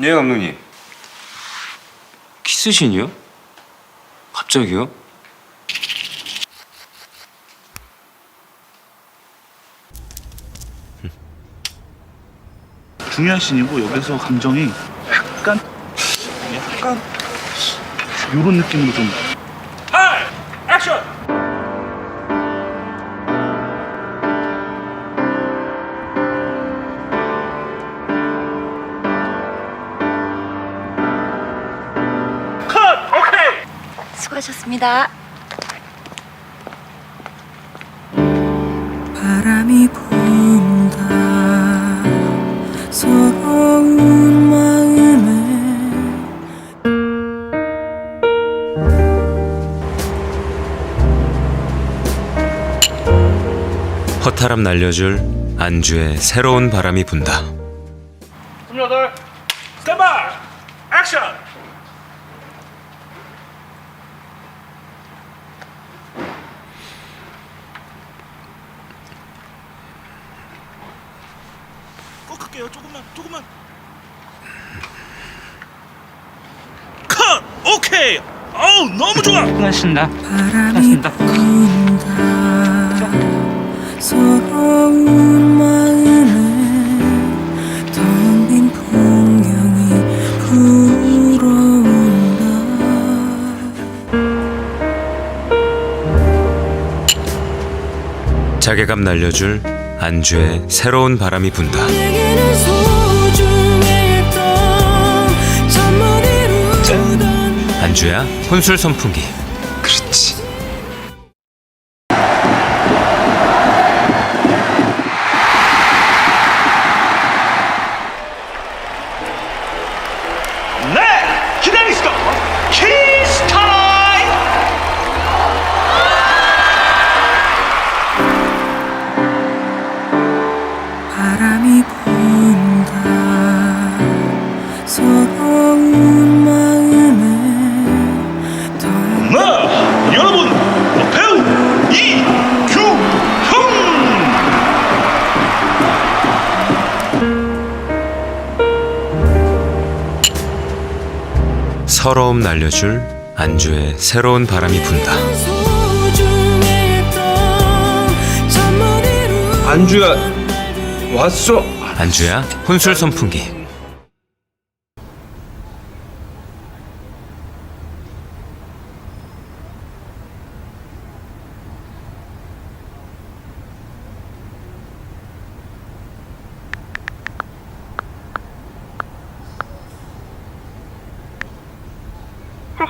네 감독님. 키스신이요? 갑자기요? 중요한 씬이고 여기서 감정이 약간 약간 요런 느낌으로 좀 수고하셨습니다. 바람이 분다 서러운 마음에 허탈함 날려줄 안주에 새로운 바람이 분다. 28 스탠바이 액션 꼭 할게요. 조금만 조금만. 컷! 오케이! 어우 너무 좋아! 바람이 분다. 서러운 마음에 텅빈 풍경이 불어온다. 자괴감 날려줄 안주에 새로운 바람이 분다. 안주야 혼술 선풍기. 그렇지. 네 기다리시죠 키스 타임 바람이 분다 서러운 서러움 날려줄 안주에 새로운 바람이 분다. 안주야 왔어. 안주야 혼술 선풍기.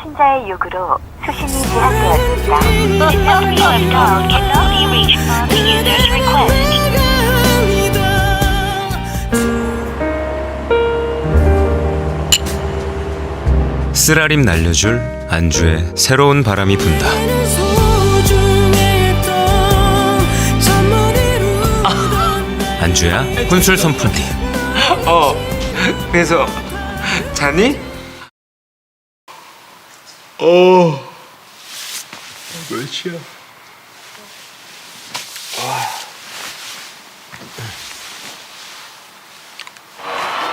신자의 요구로 수신이 제한되었습니다. 쓰라림 날려줄 안주에 새로운 바람이 분다. 안주야 혼술 선풍기. 어. 그래서 자니? 어. 몇이야?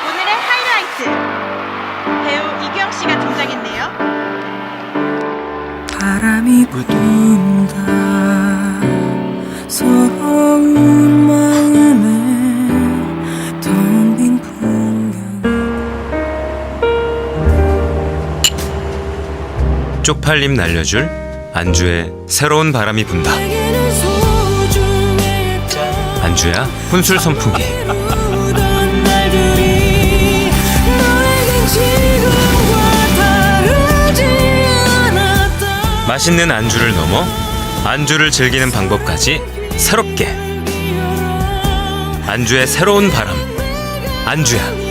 오늘의 하이라이트 배우 이규영 씨가 등장했네요. 바람이 분다 서러 쪽팔림 날려줄 안주에 새로운 바람이 분다. 안주야 혼술 선풍기. 맛있는 안주를 넘어 안주를 즐기는 방법까지 새롭게 안주의 새로운 바람 안주야